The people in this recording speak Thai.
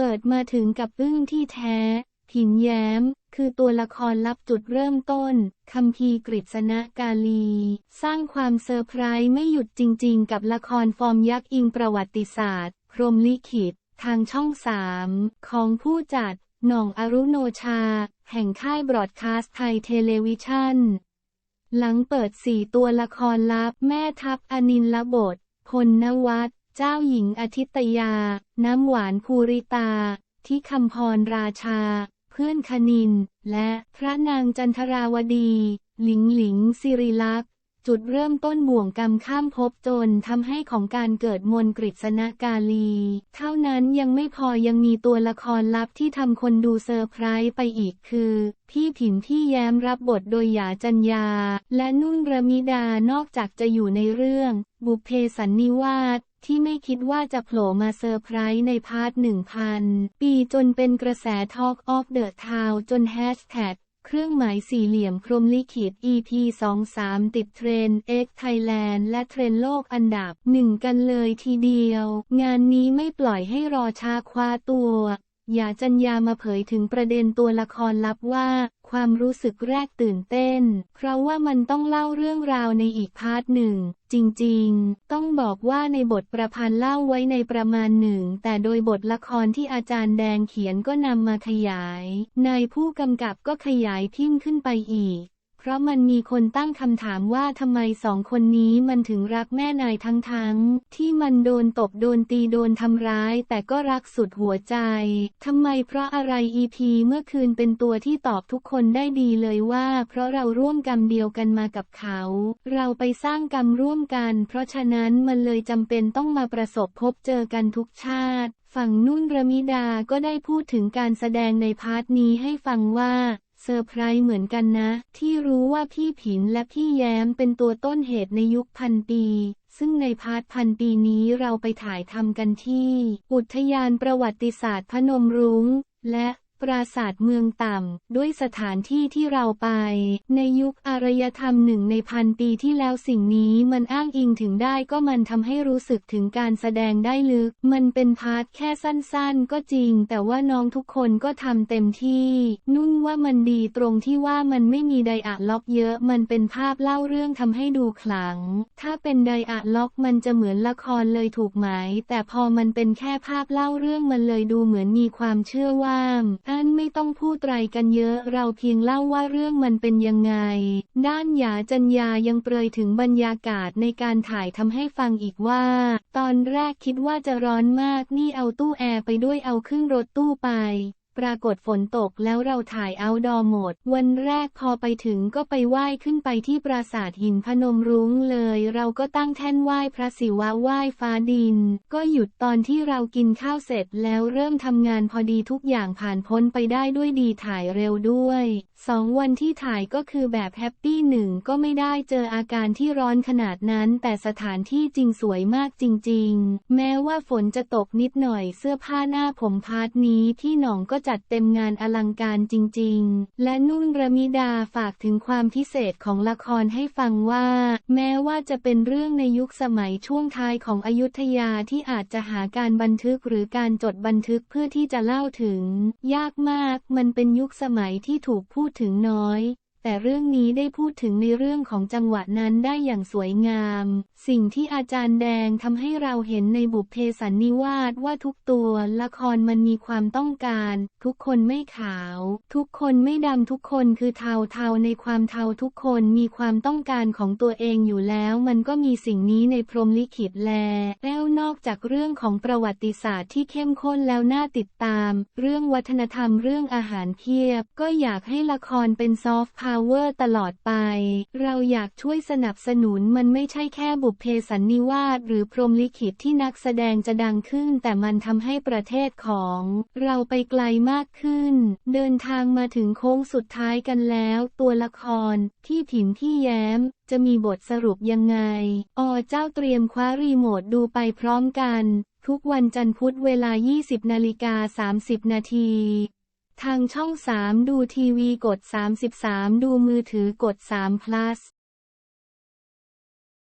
เปิดมาถึงกับอึ้งที่แท้ผินแย้ม คือตัวละครลับจุดเริ่มต้น คัมภีร์กฤษณกาลี สร้างความเซอร์ไพรส์ไม่หยุดจริงๆ กับละครฟอร์มยักษ์อิงประวัติศาสตร์ พรมลิขิต ทางช่องสามของผู้จัด หน่องอรุโนชา แห่งค่ายบรอดคาสต์ไทยเทเลวิชั่น หลังเปิดสี่ตัวละครลับแม่ทัพอนินละบทพลนวัต เจ้าหญิงอาทิตยา น้ำหวานภูริตาที่คำพรราชา เพื่อนคณิน และพระนางจันทราวดี หลิงหลิงสิริลักษ์จุดเริ่มต้นบ่วงกรรมข้ามภพจนทำให้ของการเกิดมนกฤษณกาลี เท่านั้นยังไม่พอยังมีตัวละครลับที่ทำคนดูเซอร์ไพรส์ไปอีกคือ พี่ผินพี่แย้มรับบทโดยหยาจัญญา และนุ่นระมิดานอกจากจะอยู่ในเรื่อง บุพเพสันนิวาส ที่ไม่คิดว่าจะโผล่มาเซอร์ไพรส์ในพาร์ทหนึ่งพันปีจนเป็นกระแส Talk of the Town จนแฮชแท็กเครื่องหมายสี่เหลี่ยมพรมลิขิต EP 23 ติดเทรนด์ X Thailand และเทรนโลกอันดับหนึ่งกันเลยทีเดียว งานนี้ไม่ปล่อยให้รอชาคว้าตัว อย่าจัญญามาเผยถึงประเด็นตัวละครลับว่า ความรู้สึกแรกตื่นเต้น เพราะว่ามันต้องเล่าเรื่องราวในอีกพาร์ทหนึ่ง จริงๆ ต้องบอกว่าในบทประพันธ์เล่าไว้ในประมาณหนึ่ง แต่โดยบทละครที่อาจารย์แดงเขียนก็นำมาขยาย นายผู้กำกับก็ขยายพิ้มขึ้นไปอีก เพราะมันมีคนตั้งคำถามว่าทำไมสองคนนี้มันถึงรักแม่นายทั้งๆที่มันโดนตบโดนตีโดนทำร้าย แต่ก็รักสุดหัวใจทำไมเพราะอะไร EP เมื่อคืนเป็นตัวที่ตอบทุกคนได้ดีเลยว่า เพราะเราร่วมกรรมเดียวกันมากับเขา เราไปสร้างกรรมร่วมกัน เพราะฉะนั้นมันเลยจำเป็นต้องมาประสบพบเจอกันทุกชาติ ฝั่งนุ่นระมิดาก็ได้พูดถึงการแสดงในพาร์ทนี้ให้ฟังว่า เซอร์ไพรส์เหมือนกันนะ ที่รู้ว่าพี่ผินและพี่แย้มเป็นตัวต้นเหตุในยุคพันปี ซึ่งในพาร์ทพันปีนี้เราไปถ่ายทำกันที่ อุทยานประวัติศาสตร์พนมรุง้ง และ ปราสาทเมืองต่ำ ด้วยสถานที่ที่เราไป ในยุคอารยธรรมหนึ่งในพันปีที่แล้วสิ่งนี้มันอ้างอิงถึงได้ก็มันทำให้รู้สึกถึงการแสดงได้ลึก มันเป็นพาร์ทแค่สั้นๆ ก็จริง แต่ว่าน้องทุกคนก็ทำเต็มที่ นุ่นว่ามันดีตรงที่ว่ามันไม่มีไดอะล็อกเยอะ มันเป็นภาพเล่าเรื่องทำให้ดูขลัง ถ้าเป็นไดอะล็อกมันจะเหมือนละครเลยถูกไหม แต่พอมันเป็นแค่ภาพเล่าเรื่องมันเลยดูเหมือนมีความเชื่อว่าอันไม่ต้องพูดไรกันเยอะเราเพียงเล่าว่าเรื่องมันเป็นยังไง ด้านหยาจัญญายังเปรยถึงบรรยากาศในการถ่ายทำให้ฟังอีกว่า ตอนแรกคิดว่าจะร้อนมากนี่เอาตู้แอร์ไปด้วยเอาขึ้นรถตู้ไป ปรากฏฝนตกแล้วเราถ่ายเอาดอหมด วันแรกพอไปถึงก็ไปไหว้ขึ้นไปที่ปราสาทหินพนมรุ้งเลย เราก็ตั้งแท่นไหว้พระศิวะไหว้ฟ้าดิน ก็หยุดตอนที่เรากินข้าวเสร็จแล้วเริ่มทำงานพอดีทุกอย่างผ่านพ้นไปได้ด้วยดีถ่ายเร็วด้วยสองวันที่ถ่ายก็คือแบบแฮปปี้หนึ่งก็ไม่ได้เจออาการที่ร้อนขนาดนั้นแต่สถานที่จริงสวยมากจริง ๆ แม้ว่าฝนจะตกนิดหน่อยเสื้อผ้าหน้าผมพาร์ทนี้พี่หน่องก็จัจัดเต็มงานอลังการจริง ๆ และนุ่นระมิดาฝากถึงความพิเศษของละครให้ฟังว่า แม้ว่าจะเป็นเรื่องในยุคสมัยช่วงท้ายของอยุธยาที่อาจจะหาการบันทึกหรือการจดบันทึกเพื่อที่จะเล่าถึง ยากมากมันเป็นยุคสมัยที่ถูกพูดถึงน้อย แต่เรื่องนี้ได้พูดถึงในเรื่องของจังหวะนั้นได้อย่างสวยงาม สิ่งที่อาจารย์แดงทำให้เราเห็นในบุพเพสันนิวาสว่าทุกตัวละครมันมีความต้องการ ทุกคนไม่ขาว ทุกคนไม่ดำทุกคนคือเทาเทาในความเทาทุกคนมีความต้องการของตัวเองอยู่แล้วมันก็มีสิ่งนี้ในพรมลิขิตแลแล้วนอกจากเรื่องของประวัติศาสตร์ที่เข้มข้นแล้วน่าติดตาม เรื่องวัฒนธรรมเรื่องอาหารเพียบ ก็อยากให้ละครเป็นซอฟต์พาวเวอร์ตลอดไป เราอยากช่วยสนับสนุนมันไม่ใช่แค่บุพเพสันนิวาสหรือพรมลิขิตที่นักแสดงจะดังขึ้น แต่มันทำให้ประเทศของ เราไปไกลมากขึ้น เดินทางมาถึงโค้งสุดท้ายกันแล้ว ตัวละคร ที่ผินที่แย้ม จะมีบทสรุปยังไงอ๋อเจ้าเตรียมคว้ารีโมทดูไปพร้อมกัน ทุกวันจันทร์พุธเวลา 20นาฬิกา30นาที ทางช่อง 3 ดูทีวีกด 33 ดูมือถือกด3 plus